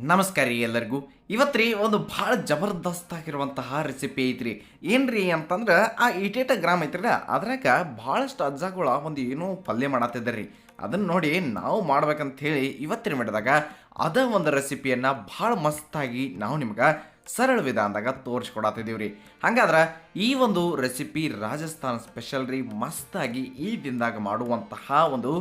ನಮಸ್ಕಾರ ರೀ ಎಲ್ಲರಿಗೂ. ಇವತ್ತು ರೀ ಒಂದು ಭಾಳ ಜಬರ್ದಸ್ತ್ ಆಗಿರುವಂತಹ ರೆಸಿಪಿ ಐತ್ರಿ ಏನ್ರಿ ಅಂತಂದ್ರೆ ಆ ಇಟೇಟ ಗ್ರಾಮ್ ಐತ್ರಿ ಅದ್ರಾಗ ಭಾಳಷ್ಟು ಅಜ್ಜಗಳ ಒಂದು ಏನೋ ಪಲ್ಯ ಮಾಡತ್ತಿದ್ದಾರ್ರಿ ಅದನ್ನು ನೋಡಿ ನಾವು ಮಾಡ್ಬೇಕಂತ ಹೇಳಿ ಇವತ್ತಿನ ಮಾಡಿದಾಗ ಅದ ಒಂದು ರೆಸಿಪಿಯನ್ನು ಭಾಳ ಮಸ್ತಾಗಿ ನಾವು ನಿಮ್ಗೆ ಸರಳ ವಿಧಾನದಾಗ ತೋರಿಸ್ಕೊಡತ್ತಿದ್ದೀವಿ ರೀ. ಹಂಗಾದ್ರೆ ಈ ಒಂದು ರೆಸಿಪಿ ರಾಜಸ್ಥಾನ ಸ್ಪೆಷಲ್ ರೀ ಮಸ್ತಾಗಿ ಈ ದಿನದಾಗ ಮಾಡುವಂತಹ ಒಂದು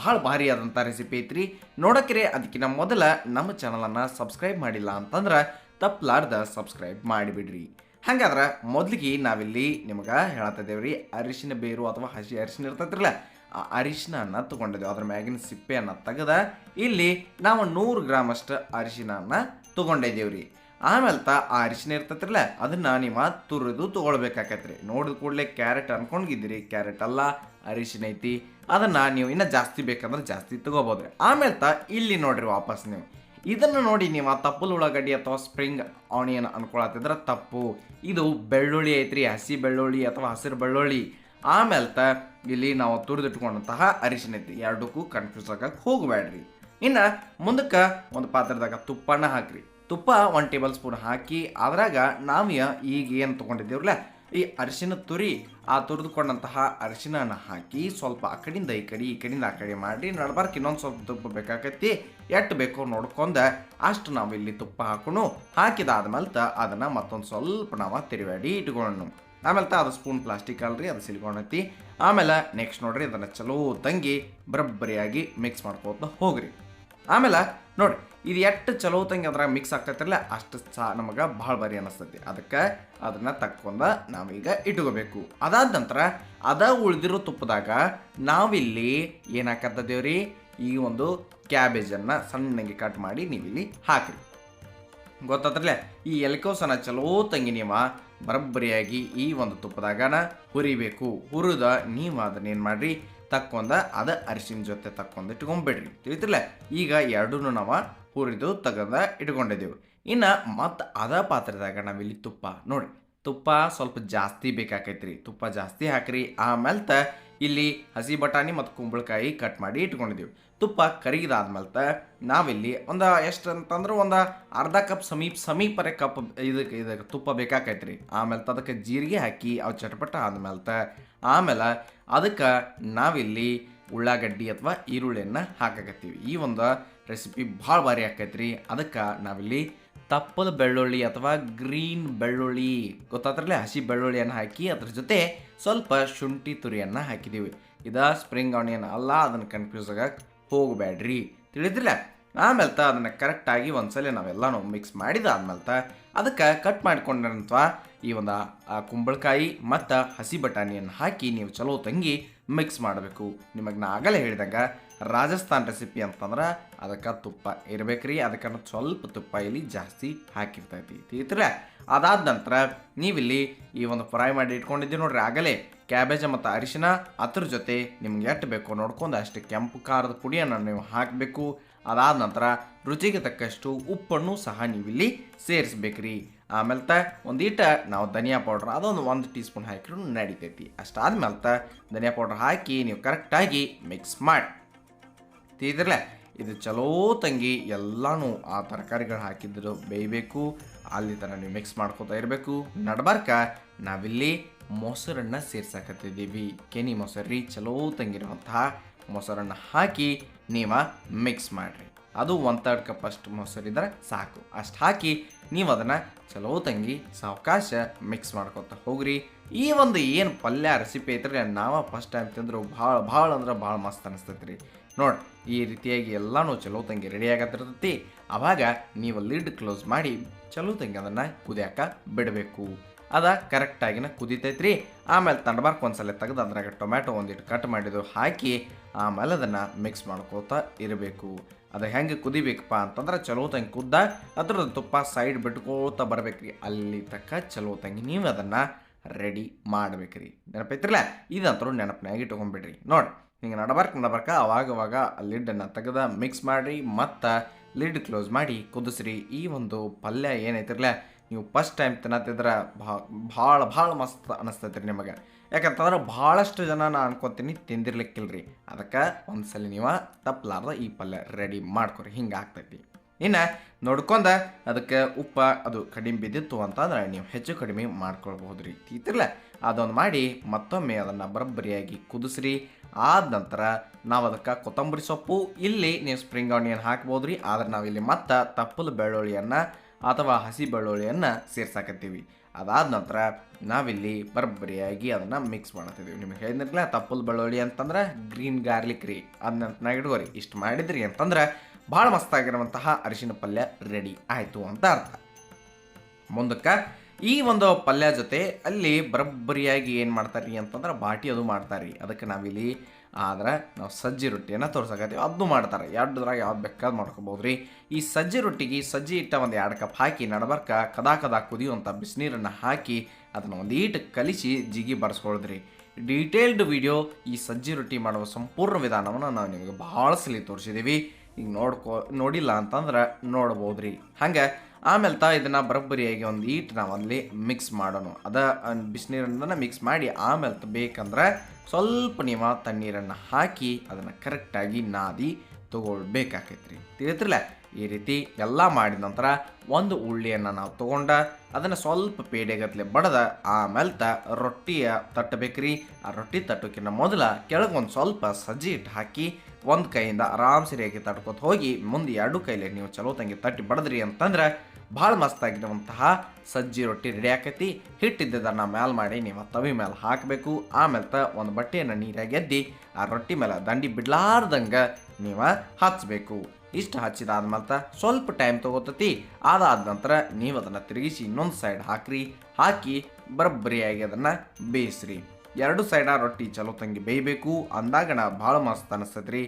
ಭಾಳ ಭಾರಿ ಆದಂಥ ರೆಸಿಪಿ ಐತ್ರಿ. ನೋಡಕ್ರೆ ಅದಕ್ಕಿಂತ ಮೊದಲ ನಮ್ಮ ಚಾನಲನ್ನು ಸಬ್ಸ್ಕ್ರೈಬ್ ಮಾಡಿಲ್ಲ ಅಂತಂದ್ರೆ ತಪ್ಪಲಾರ್ದ ಸಬ್ಸ್ಕ್ರೈಬ್ ಮಾಡಿಬಿಡ್ರಿ. ಹಾಗಾದ್ರೆ ಮೊದಲಿಗೆ ನಾವಿಲ್ಲಿ ನಿಮ್ಗೆ ಹೇಳತ್ತಿದ್ದೇವ್ರಿ ಅರಿಶಿನ ಬೇರು ಅಥವಾ ಹಸಿ ಅರಿಶಿನ ಇರ್ತೈತ್ರಲ್ಲ, ಆ ಅರಿಶಿನ ತೊಗೊಂಡಿದ್ದೆವು ಅದ್ರ ಮ್ಯಾಗಿನ ಸಿಪ್ಪೆಯನ್ನು ತೆಗೆದ ಇಲ್ಲಿ ನಾವು ನೂರು ಗ್ರಾಮಷ್ಟು ಅರಿಶಿನ ತಗೊಂಡಿದ್ದೇವ್ರಿ ಆಮೇಲೆ ತ ಆ ಅರಿಶಿನ ಇರ್ತೈತ್ರಲ್ಲ, ಅದನ್ನು ನಿಮ್ಮ ತುರಿದು ತೊಗೊಳ್ಬೇಕಾಕೈತ್ರಿ. ನೋಡಿದ ಕೂಡಲೇ ಕ್ಯಾರೆಟ್ ಅನ್ಕೊಂಡಿದ್ದೀರಿ, ಕ್ಯಾರೆಟ್ ಅಲ್ಲ, ಅರಿಶಿನ ಐತಿ. ಅದನ್ನ ನೀವು ಇನ್ನೂ ಜಾಸ್ತಿ ಬೇಕಂದ್ರೆ ಜಾಸ್ತಿ ತಗೋಬೋದ್ರಿ ಆಮೇಲೆ ತ ಇಲ್ಲಿ ನೋಡಿರಿ ವಾಪಸ್ ನೀವು. ಇದನ್ನು ನೋಡಿ ನೀವು ಆ ತಪ್ಪಲು ಉಳ್ಳಾಗಡ್ಡಿ ಅಥವಾ ಸ್ಪ್ರಿಂಗ್ ಆನಿಯನ್ ಅನ್ಕೊಳತ್ತಿದ್ರೆ ತಪ್ಪು. ಇದು ಬೆಳ್ಳುಳ್ಳಿ ಐತ್ರಿ, ಹಸಿ ಬೆಳ್ಳುಳ್ಳಿ ಅಥವಾ ಹಸಿರು ಬೆಳ್ಳುಳ್ಳಿ. ಆಮೇಲೆ ತ ಇಲ್ಲಿ ನಾವು ತುರಿದಿಟ್ಕೊಂಡಂತಹ ಅರಿಶಿನ ಐತಿ ಎರಡಕ್ಕೂ ಕನ್ಫ್ಯೂಸ್ ಆಗಕ್ಕೆ ಹೋಗಬೇಡ್ರಿ ಇನ್ನು ಮುಂದಕ್ಕೆ ಒಂದು ಪಾತ್ರದಾಗ ತುಪ್ಪನ ಹಾಕ್ರಿ. ತುಪ್ಪ ಒನ್ ಟೇಬಲ್ ಸ್ಪೂನ್ ಹಾಕಿ, ಅದ್ರಾಗ ನಾವು ಈಗ ಏನು ತೊಗೊಂಡಿದ್ದೇವ್ರಲ್ಲ ಈ ಅರಿಶಿನ ತುರಿ, ಆ ತುರಿದುಕೊಂಡಂತಹ ಅರಿಶಿನ ಹಾಕಿ ಸ್ವಲ್ಪ ಆ ಕಡೆಯಿಂದ ಈ ಕಡೆ, ಈ ಕಡೆಯಿಂದ ಆ ಕಡೆ ಮಾಡಿ ನಡ್ಬಾರ್ಕ್ ಇನ್ನೊಂದು ಸ್ವಲ್ಪ ತುಪ್ಪ ಬೇಕಾಕೈತಿ. ಎಷ್ಟು ಬೇಕೋ ನೋಡ್ಕೊಂಡ ಅಷ್ಟು ನಾವು ಇಲ್ಲಿ ತುಪ್ಪ ಹಾಕೊಂಡು ಹಾಕಿದಾದ್ಮೇಲೆ ತ ಅದನ್ನು ಮತ್ತೊಂದು ಸ್ವಲ್ಪ ನಾವು ತಿರುವಾಡಿ ಇಟ್ಕೊಳ್ಳೋಣ. ಆಮೇಲೆ ತ ಅದು ಸ್ಪೂನ್ ಪ್ಲಾಸ್ಟಿಕ್ ಅಲ್ರಿ, ಅದು ಸಿಲಿಕಾನ್ ಐತಿ. ಆಮೇಲೆ ನೆಕ್ಸ್ಟ್ ನೋಡ್ರಿ ಅದನ್ನು ಚಲೋ ತಂಗಿ ಬರಬ್ಬರಿಯಾಗಿ ಮಿಕ್ಸ್ ಮಾಡ್ಕೋತ ಹೋಗ್ರಿ. ಆಮೇಲೆ ನೋಡ್ರಿ ಇದು ಎಷ್ಟು ಚಲೋ ತಂಗಿ ಅದ್ರಾಗ ಮಿಕ್ಸ್ ಆಗ್ತೈತಿರಲ್ಲ, ಅಷ್ಟು ಸಹ ನಮಗೆ ಭಾಳ ಬರಿ ಅನ್ನಿಸ್ತೈತಿ ಅದಕ್ಕೆ ಅದನ್ನು ತಕ್ಕೊಂಡು ನಾವೀಗ ಇಟ್ಕೋಬೇಕು. ಅದಾದ ನಂತರ ಅದ ಉಳಿದಿರೋ ತುಪ್ಪದಾಗ ನಾವಿಲ್ಲಿ ಏನು ಹಾಕತ್ತದೇವ್ರಿ? ಈ ಒಂದು ಕ್ಯಾಬೇಜನ್ನು ಸಣ್ಣಗೆ ಕಟ್ ಮಾಡಿ ನೀವಿಲ್ಲಿ ಹಾಕಿರಿ. ಗೊತ್ತಾತ್ರಲ್ಲ, ಈ ಎಲ್ಕೋಸನ ಚಲೋ ತಂಗಿ ನೀವು, ಬರಬ್ಬರಿಯಾಗಿ ಈ ಒಂದು ತುಪ್ಪದಾಗನ ಹುರಿಬೇಕು. ಹುರಿದ ನೀವು ಅದನ್ನೇನು ಮಾಡ್ರಿ? ತಕ್ಕೊಂಡ ಅದ ಅರಿಶಿನ ಜೊತೆ ತಕ್ಕೊಂಡು ಇಟ್ಕೊಂಡ್ಬಿಡ್ರಿ ತಿಳಿತಿರಲ್ಲ, ಈಗ ಎರಡೂ ನಾವು ಹುರಿದು ತೆಗೆದ ಇಟ್ಕೊಂಡಿದ್ದೀವಿ. ಇನ್ನು ಮತ್ತು ಅದ ಪಾತ್ರದಾಗ ನಾವಿಲ್ಲಿ ತುಪ್ಪ. ನೋಡಿ, ತುಪ್ಪ ಸ್ವಲ್ಪ ಜಾಸ್ತಿ ಬೇಕಾಕೈತ್ರಿ. ತುಪ್ಪ ಜಾಸ್ತಿ ಹಾಕ್ರಿ. ಆಮೇಲೆ ತ ಇಲ್ಲಿ ಹಸಿ ಬಟಾಣಿ ಮತ್ತು ಕುಂಬಳಕಾಯಿ ಕಟ್ ಮಾಡಿ ಇಟ್ಕೊಂಡಿದ್ದೀವಿ. ತುಪ್ಪ ಕರಿಗಿದಾದ್ಮೇಲೆ ತ ನಾವಿಲ್ಲಿ ಒಂದು ಎಷ್ಟು ಅಂತಂದ್ರೆ ಒಂದು ಅರ್ಧ ಕಪ್ ಸಮೀಪ ಸಮೀಪರೆ ಕಪ್ ಇದಕ್ಕೆ ಇದಕ್ಕೆ ತುಪ್ಪ ಬೇಕಾಕೈತ್ರಿ. ಆಮೇಲೆ ಅದಕ್ಕೆ ಜೀರಿಗೆ ಹಾಕಿ ಅವು ಚಟಪಟ ಆದ್ಮೇಲೆ ತ ಆಮೇಲೆ ಅದಕ್ಕೆ ನಾವಿಲ್ಲಿ ಉಳ್ಳಾಗಡ್ಡಿ ಅಥವಾ ಈರುಳ್ಳಿಯನ್ನು ಹಾಕಕತ್ತೀವಿ. ಈ ಒಂದು ರೆಸಿಪಿ ಭಾಳ ಭಾರಿ ಆಕೈತ್ರಿ. ಅದಕ್ಕೆ ನಾವಿಲ್ಲಿ ತಪ್ಪದ ಬೆಳ್ಳುಳ್ಳಿ ಅಥವಾ ಗ್ರೀನ್ ಬೆಳ್ಳುಳ್ಳಿ, ಗೊತ್ತಾದ್ರಲ್ಲೇ ಹಸಿ ಬೆಳ್ಳುಳ್ಳಿಯನ್ನು ಹಾಕಿ ಅದ್ರ ಜೊತೆ ಸ್ವಲ್ಪ ಶುಂಠಿ ತುರಿಯನ್ನು ಹಾಕಿದ್ದೀವಿ ಇದು ಸ್ಪ್ರಿಂಗ್ ಆನಿಯನ್ ಅಲ್ಲ, ಅದನ್ನು ಕನ್ಫ್ಯೂಸ್ ಆಗಕ್ಕೆ ಹೋಗಬೇಡ್ರಿ ತಿಳಿದ್ರಲ್ಲ ಆಮೇಲೆ ತ ಅದನ್ನು ಕರೆಕ್ಟಾಗಿ ಒಂದ್ಸಲ ನಾವೆಲ್ಲನೂ ಮಿಕ್ಸ್ ಮಾಡಿದಾದ್ಮೇಲೆ ತ ಅದಕ್ಕೆ ಕಟ್ ಮಾಡಿಕೊಂಡಂಥ ಈ ಒಂದು ಕುಂಬಳಕಾಯಿ ಮತ್ತು ಹಸಿ ಬಟಾಣಿಯನ್ನು ಹಾಕಿ ನೀವು ಚಲೋ ತಂಗಿ ಮಿಕ್ಸ್ ಮಾಡಬೇಕು. ನಿಮಗೆ ನಾ ಆಗಲೇ ಹೇಳಿದಾಗ ರಾಜಸ್ಥಾನ್ ರೆಸಿಪಿ ಅಂತಂದ್ರೆ ಅದಕ್ಕೆ ತುಪ್ಪ ಇರ್ಬೇಕ್ರಿ ಅದಕ್ಕೆ ಸ್ವಲ್ಪ ತುಪ್ಪ ಇಲ್ಲಿ ಜಾಸ್ತಿ ಹಾಕಿರ್ತೈತಿ. ತಿಳಿತಿರ ಅದಾದ ನಂತರ ನೀವಿಲ್ಲಿ ಈ ಒಂದು ಫ್ರೈ ಮಾಡಿ ಇಟ್ಕೊಂಡಿದ್ದೀವಿ ನೋಡ್ರಿ. ಆಗಲೇ ಕ್ಯಾಬೇಜ್ ಮತ್ತು ಅರಿಶಿನ ಅದ್ರ ಜೊತೆ ನಿಮ್ಗೆ ಎಷ್ಟು ಬೇಕೋ ನೋಡ್ಕೊಂಡು ಅಷ್ಟು ಕೆಂಪು ಖಾರದ ಪುಡಿಯನ್ನು ನೀವು ಹಾಕಬೇಕು. ಅದಾದ ನಂತರ ರುಚಿಗೆ ತಕ್ಕಷ್ಟು ಉಪ್ಪನ್ನು ಸಹ ನೀವಿಲ್ಲಿ ಸೇರಿಸ್ಬೇಕ್ರಿ. ಆಮೇಲೆ ತ ಒಂದೀಟ ನಾವು ಧನಿಯಾ ಪೌಡ್ರ್ ಅದೊಂದು ಒಂದು ಟೀ ಸ್ಪೂನ್ ಹಾಕಿದ್ರು ನಡಿತೈತಿ. ಅಷ್ಟಾದ್ಮೇಲೆ ತ ಧನಿಯಾ ಪೌಡ್ರ್ ಹಾಕಿ ನೀವು ಕರೆಕ್ಟಾಗಿ ಮಿಕ್ಸ್ ಮಾಡಿ. ತಿಳಿದ್ರಲ್ಲ ಇದು ಚಲೋ ತಂಗಿ, ಎಲ್ಲಾನು ಆ ತರಕಾರಿಗಳು ಹಾಕಿದ್ರು ಬೇಯಬೇಕು, ಅಲ್ಲಿ ತನಕ ನೀವು ಮಿಕ್ಸ್ ಮಾಡ್ಕೋತಾ ಇರಬೇಕು. ನಡ್ಬಾರ್ಕ, ನಾವಿಲ್ಲಿ ಮೊಸರನ್ನ ಸೇರ್ಸಾಕತ್ತಿದ್ದೀವಿ. ಕೆನಿ ಮೊಸರಿ ಚಲೋ ತಂಗಿರುವಂತಹ ಮೊಸರನ್ನ ಹಾಕಿ ನೀವು ಮಿಕ್ಸ್ ಮಾಡಿರಿ. ಅದು ಒನ್ ತರ್ಡ್ ಕಪ್ ಅಷ್ಟು ಮೊಸರಿದ್ರೆ ಸಾಕು. ಅಷ್ಟು ಹಾಕಿ ನೀವು ಅದನ್ನು ಚಲೋ ತಂಗಿ ಸಾವಕಾಶ ಮಿಕ್ಸ್ ಮಾಡ್ಕೊತ ಹೋಗ್ರಿ. ಈ ಒಂದು ಏನು ಪಲ್ಯ ರೆಸಿಪಿ ಐತ್ರಿ, ನಾವು ಫಸ್ಟ್ ಟೈಮ್ ತಿಂದ್ರು ಭಾಳ ಭಾಳ ಅಂದ್ರೆ ಭಾಳ ಮಸ್ತ್ ಅನಿಸ್ತೈತೆ ರೀ ನೋಡಿ, ಈ ರೀತಿಯಾಗಿ ಎಲ್ಲನೂ ಚಲೋ ತಂಗಿ ರೆಡಿ ಆಗತ್ತಿರ್ತೈತಿ. ಅವಾಗ ನೀವು ಲಿಡ್ ಕ್ಲೋಸ್ ಮಾಡಿ ಚಲೋ ತಂಗಿ ಅದನ್ನು ಕುದಿಯಾಕ ಬಿಡಬೇಕು. ಅದ ಕರೆಕ್ಟಾಗಿನ ಕುದಿತೈತ್ರಿ. ಆಮೇಲೆ ತಂಡಬಾರ್ಕ್ ಒಂದ್ಸಲ ತೆಗೆದು ಅದ್ರಾಗ ಟೊಮ್ಯಾಟೊ ಒಂದಿಟ್ಟು ಕಟ್ ಮಾಡಿದ್ದು ಹಾಕಿ ಆಮೇಲೆ ಅದನ್ನು ಮಿಕ್ಸ್ ಮಾಡ್ಕೋತಾ ಇರಬೇಕು. ಅದು ಹೆಂಗೆ ಕುದಿಬೇಕಪ್ಪ ಅಂತಂದ್ರೆ ಚಲೋ ತಂಗಿ ಕುದ್ದ ಅದ್ರ ತುಪ್ಪ ಸೈಡ್ ಬಿಟ್ಕೋತಾ ಬರ್ಬೇಕ್ರಿ. ಅಲ್ಲಿ ತಕ್ಕ ಚಲೋ ತಂಗಿ ನೀವು ಅದನ್ನು ರೆಡಿ ಮಾಡ್ಬೇಕ್ರಿ. ನೆನಪೈತ್ರಲ್ಲ ಇದಂತರೂ ನೆನಪಿನಾಗ ಇಟ್ಕೊಂಡ್ಬಿಡ್ರಿ ನೋಡಿ ಹಿಂಗೆ ನಡಬರ್ಕ ನಡಬರ್ಕ, ಅವಾಗ ಅವಾಗ ಲಿಡ್ಡನ್ನು ತೆಗೆದ ಮಿಕ್ಸ್ ಮಾಡಿ ಮತ್ತು ಲಿಡ್ ಕ್ಲೋಸ್ ಮಾಡಿ ಕುದಿಸ್ರಿ. ಈ ಒಂದು ಪಲ್ಯ ಏನೈತಿರಲ್ಲ ನೀವು ಫಸ್ಟ್ ಟೈಮ್ ತಿನ್ನತ್ತಿದ್ರೆ ಭಾಳ ಭಾಳ ಮಸ್ತ್ ಅನಿಸ್ತೈತೆ ರೀ ನಿಮಗೆ. ಯಾಕಂತಂದ್ರೆ ಭಾಳಷ್ಟು ಜನ ನಾನು ಅನ್ಕೋತೀನಿ ರೀ ಅದಕ್ಕೆ ಒಂದು ಸಲ ನೀವು ತಪ್ಪಲಾರ್ದ ಈ ಪಲ್ಯ ರೆಡಿ ಮಾಡ್ಕೊರಿ. ಹಿಂಗೆ ಆಗ್ತೈತಿ. ಇನ್ನು ನೋಡ್ಕೊಂಡ ಅದಕ್ಕೆ ಉಪ್ಪ ಅದು ಕಡಿಮೆ ಬಿದ್ದಿತ್ತು ಅಂತಂದ್ರೆ ನೀವು ಹೆಚ್ಚು ಕಡಿಮೆ ಮಾಡ್ಕೊಳ್ಬಹುದು ರೀ ಇತ್ತಿಲ್ಲ ಅದೊಂದು ಮಾಡಿ ಮತ್ತೊಮ್ಮೆ ಅದನ್ನು ಬರಬ್ಬರಿಯಾಗಿ ಕುದಿಸ್ರಿ. ಆದ ನಂತರ ನಾವು ಅದಕ್ಕೆ ಕೊತ್ತಂಬರಿ ಸೊಪ್ಪು, ಇಲ್ಲಿ ನೀವು ಸ್ಪ್ರಿಂಗ್ ಆನಿಯನ್ ಹಾಕ್ಬೋದು ರೀ ಆದ್ರೆ ನಾವಿಲ್ಲಿ ಮತ್ತೆ ತಪ್ಪಲು ಬೆಳ್ಳುಳ್ಳಿಯನ್ನು ಅಥವಾ ಹಸಿ ಬೆಳ್ಳುಳ್ಳಿಯನ್ನು ಸೇರ್ಸಾಕತ್ತೀವಿ. ಅದಾದ ನಂತರ ನಾವಿಲ್ಲಿ ಬರಬ್ಬರಿಯಾಗಿ ಅದನ್ನು ಮಿಕ್ಸ್ ಮಾಡತ್ತಿದ್ದೀವಿ ನಿಮಗೆ ಹೇಳಿದ್ರಲ್ಲ ತಪ್ಪಲು ಬೆಳ್ಳುಳ್ಳಿ ಅಂತಂದ್ರೆ ಗ್ರೀನ್ ಗಾರ್ಲಿಕ್ ರೀ. ಅದನ್ನ ಇಟ್ಕೋರಿ ಇಷ್ಟು ಮಾಡಿದ್ರಿ ಅಂತಂದ್ರೆ ಭಾಳ ಮಸ್ತಾಗಿರುವಂತಹ ಅರಿಶಿನ ಪಲ್ಯ ರೆಡಿ ಆಯಿತು ಅಂತ ಅರ್ಥ. ಮುಂದಕ್ಕೆ ಈ ಒಂದು ಪಲ್ಯ ಜೊತೆ ಅಲ್ಲಿ ಬರಬ್ಬರಿಯಾಗಿ ಏನು ಮಾಡ್ತಾರೆ ಅಂತಂದ್ರೆ ಬಾಟಿ ಅದು ಮಾಡ್ತಾರೆ ಅದಕ್ಕೆ ನಾವಿಲ್ಲಿ, ಆದ್ರೆ ನಾವು ಸಜ್ಜಿ ರೊಟ್ಟಿಯನ್ನು ತೋರ್ಸಕತ್ತೀವಿ. ಅದನ್ನು ಮಾಡ್ತಾರೆ. ಎರಡದ್ರಾಗ ಯಾವ್ದು ಬೇಕಾದ್ ಮಾಡ್ಕೊಬೋದು ರೀ ಈ ಸಜ್ಜಿ ರೊಟ್ಟಿಗೆ ಸಜ್ಜಿ ಇಟ್ಟ ಒಂದು ಎರಡು ಕಪ್ ಹಾಕಿ ನಡಬರ್ಕ ಕದಾ ಕದಾ ಕುದಿಯುವಂಥ ಬಿಸಿನೀರನ್ನು ಹಾಕಿ ಅದನ್ನು ಒಂದು ಈಟ್ ಕಲಿಸಿ ಜಿಗಿ ಬರ್ಸ್ಕೊಳ್ದ್ರಿ. ಡೀಟೇಲ್ಡ್ ವಿಡಿಯೋ ಈ ಸಜ್ಜಿ ರೊಟ್ಟಿ ಮಾಡುವ ಸಂಪೂರ್ಣ ವಿಧಾನವನ್ನು ನಾವು ನಿಮಗೆ ಭಾಳ ಸಲ ತೋರಿಸಿದ್ದೀವಿ ಈಗ ನೋಡ್ಕೋ, ನೋಡಿಲ್ಲ ಅಂತಂದ್ರೆ ನೋಡ್ಬೋದು ರೀ ಹಂಗೆ, ಆಮೇಲೆ ತಾ ಇದನ್ನು ಬರೋಬ್ಬರಿಯಾಗಿ ಒಂದು ಈಟ್ ನಾವು ಅಲ್ಲಿ ಮಿಕ್ಸ್ ಮಾಡೋಣ. ಅದ ಬಿಸಿನೀರನ್ನ ಮಿಕ್ಸ್ ಮಾಡಿ ಆಮೇಲೆ ಬೇಕಂದ್ರೆ ಸ್ವಲ್ಪ ನೀವು ತಣ್ಣೀರನ್ನು ಹಾಕಿ ಅದನ್ನು ಕರೆಕ್ಟಾಗಿ ನಾದಿ ತೊಗೊಳ್ಬೇಕಾಕೈತ್ರಿ. ತಿಳಿತ್ರಲ್ಲ ಈ ರೀತಿ ಎಲ್ಲ ಮಾಡಿದ ನಂತರ ಒಂದು ಉಳ್ಳಿಯನ್ನು ನಾವು ತೊಗೊಂಡ ಅದನ್ನು ಸ್ವಲ್ಪ ಪೇಡೆಗತ್ಲೆ ಬಡದ ಆಮೇಲೆ ತ ರೊಟ್ಟಿಯ ತಟ್ಟಬೇಕ್ರಿ. ಆ ರೊಟ್ಟಿ ತಟ್ಟೋಕಿನ್ನ ಮೊದಲ ಕೆಳಗೆ ಒಂದು ಸ್ವಲ್ಪ ಸಜ್ಜಿ ಹಿಟ್ಟು ಹಾಕಿ ಒಂದು ಕೈಯಿಂದ ಆರಾಮ್ ಸರಿಯಾಗಿ ತಟ್ಕೊತ ಹೋಗಿ, ಮುಂದೆ ಎರಡು ಕೈಲೇ ನೀವು ಚಲೋ ತಂಗಿ ತಟ್ಟಿ ಬಡದ್ರಿ ಅಂತಂದ್ರೆ ಭಾಳ ಮಸ್ತಾಗಿರುವಂತಹ ಸಜ್ಜಿ ರೊಟ್ಟಿ ರೆಡಿ ಆಕೈತಿ. ಹಿಟ್ಟಿದ್ದದನ್ನು ಮ್ಯಾಲ್ ಮಾಡಿ ನೀವು ತವಿ ಮೇಲೆ ಹಾಕಬೇಕು. ಆಮೇಲೆ ತ ಒಂದು ಬಟ್ಟೆಯನ್ನು ನೀರಾಗಿ ಎದ್ದಿ ಆ ರೊಟ್ಟಿ ಮೇಲೆ ದಂಡಿ ಬಿಡ್ಲಾರ್ದಂಗೆ ನೀವು ಹಚ್ಚಬೇಕು ಇಷ್ಟು ಹಚ್ಚಿದಾದ್ಮೇಲೆ ತ ಸ್ವಲ್ಪ ಟೈಮ್ ತಗೋತತಿ. ಅದಾದ ನಂತರ ನೀವು ಅದನ್ನು ತಿರುಗಿಸಿ ಇನ್ನೊಂದು ಸೈಡ್ ಹಾಕ್ರಿ. ಹಾಕಿ ಬರಬ್ಬರಿಯಾಗಿ ಅದನ್ನು ಬೇಯಿಸ್ರಿ. ಎರಡು ಸೈಡ ರೊಟ್ಟಿ ಚಲೋ ತಂಗಿ ಬೇಯಬೇಕು. ಅಂದಾಗ ನಾ ಭಾಳ ಮಸ್ತ್ ಅನಿಸ್ತೈತ್ರಿ.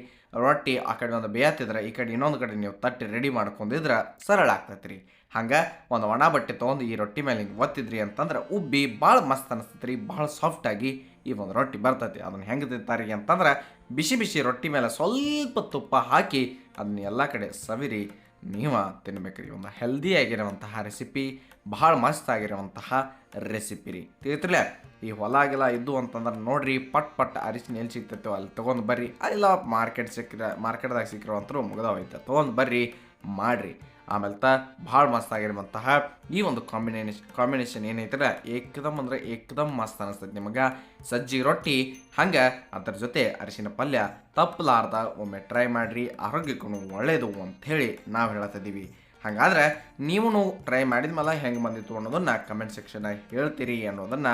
ರೊಟ್ಟಿ ಆ ಕಡೆ ಒಂದು ಬೇಯತ್ತಿದ್ರೆ, ಈ ಕಡೆ ಇನ್ನೊಂದು ಕಡೆ ನೀವು ತಟ್ಟಿ ರೆಡಿ ಮಾಡ್ಕೊಂಡಿದ್ರೆ ಸರಳ ಆಗ್ತೈತ್ರಿ. ಹಂಗೆ ಒಂದು ಒಣ ಬಟ್ಟೆ ತೊಗೊಂಡು ಈ ರೊಟ್ಟಿ ಮೇಲೆ ಹಿಂಗೆ ಒತ್ತಿದ್ರಿ ಅಂತಂದ್ರೆ ಉಬ್ಬಿ ಭಾಳ ಮಸ್ತ್ ಅನಿಸ್ತೈತ್ರಿ. ಭಾಳ ಸಾಫ್ಟಾಗಿ ಈ ಒಂದು ರೊಟ್ಟಿ ಬರ್ತೈತಿ. ಅದನ್ನು ಹೆಂಗೆ ತಿಂತಾರೆ ಅಂತಂದ್ರೆ ಬಿಸಿ ಬಿಸಿ ರೊಟ್ಟಿ ಮೇಲೆ ಸ್ವಲ್ಪ ತುಪ್ಪ ಹಾಕಿ ಅದನ್ನ ಎಲ್ಲ ಕಡೆ ಸವಿರಿ. ನೀವು ತಿನ್ಬೇಕ್ರಿ. ಒಂದು ಹೆಲ್ದಿ ಆಗಿರುವಂತಹ ರೆಸಿಪಿ ಭಾಳ ಮಸ್ತ್ ಆಗಿರುವಂತಹ ರೆಸಿಪಿ ರೀ. ತಿಳಿತಿರ್ಲೇ, ಈ ಹೊಲ ಗಿಲ ಇದ್ದು ಅಂತಂದ್ರೆ ನೋಡ್ರಿ, ಪಟ್ ಪಟ್ ಅರಿಶಿನ ಎಲ್ಲಿ ಸಿಗ್ತೈತೋ ಅಲ್ಲಿ ತೊಗೊಂಡು ಬರ್ರಿ. ಅಲ್ಲ ಮಾರ್ಕೆಟ್ ಸಿಕ್ಕಿರ ಮಾರ್ಕೆಟ್ದಾಗ ಸಿಕ್ಕಿರೋ ಅಂತರೂ ಹೋಯ್ತ ತೊಗೊಂಡು ಬರ್ರಿ, ಮಾಡ್ರಿ. ಆಮೇಲೆ ತ ಭಾಳ ಮಸ್ತ್ ಆಗಿರುವಂತಹ ಈ ಒಂದು ಕಾಂಬಿನೇಷನ್ ಕಾಂಬಿನೇಷನ್ ಏನೈತಲ್ಲ ಏಕದಮ್ ಅಂದ್ರೆ ಏಕದಮ್ ಮಸ್ತ್ ಅನಿಸ್ತೈತಿ ನಿಮಗೆ. ಸಜ್ಜಿ ರೊಟ್ಟಿ, ಹಂಗೆ ಅದ್ರ ಜೊತೆ ಅರಿಶಿನ ಪಲ್ಯ ತಪ್ಪಲಾರ್ದ ಒಮ್ಮೆ ಟ್ರೈ ಮಾಡ್ರಿ ಆರೋಗ್ಯಕ್ಕೂ ಒಳ್ಳೆಯದು ಅಂಥೇಳಿ ನಾವು ಹೇಳತ್ತಿದ್ದೀವಿ. ಹಾಗಾದ್ರೆ ನೀವು ಟ್ರೈ ಮಾಡಿದ ಮೇಲೆ ಹೆಂಗೆ ಬಂದಿತ್ತು ಅನ್ನೋದನ್ನ ಕಮೆಂಟ್ ಸೆಕ್ಷನ್ ಹೇಳ್ತೀರಿ ಅನ್ನೋದನ್ನ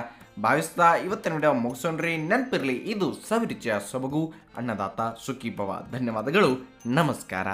ಭಾವಿಸ್ತಾ ಇವತ್ತಿನ ವಿಡಿಯೋ ಮುಗಿಸೋಣ್ರಿ. ನೆನಪಿರಲಿ, ಇದು ಸವಿರುಚಿಯ ಸೊಬಗು, ಅನ್ನದಾತ ಸುಖಿ ಭವ ಧನ್ಯವಾದಗಳು. ನಮಸ್ಕಾರ.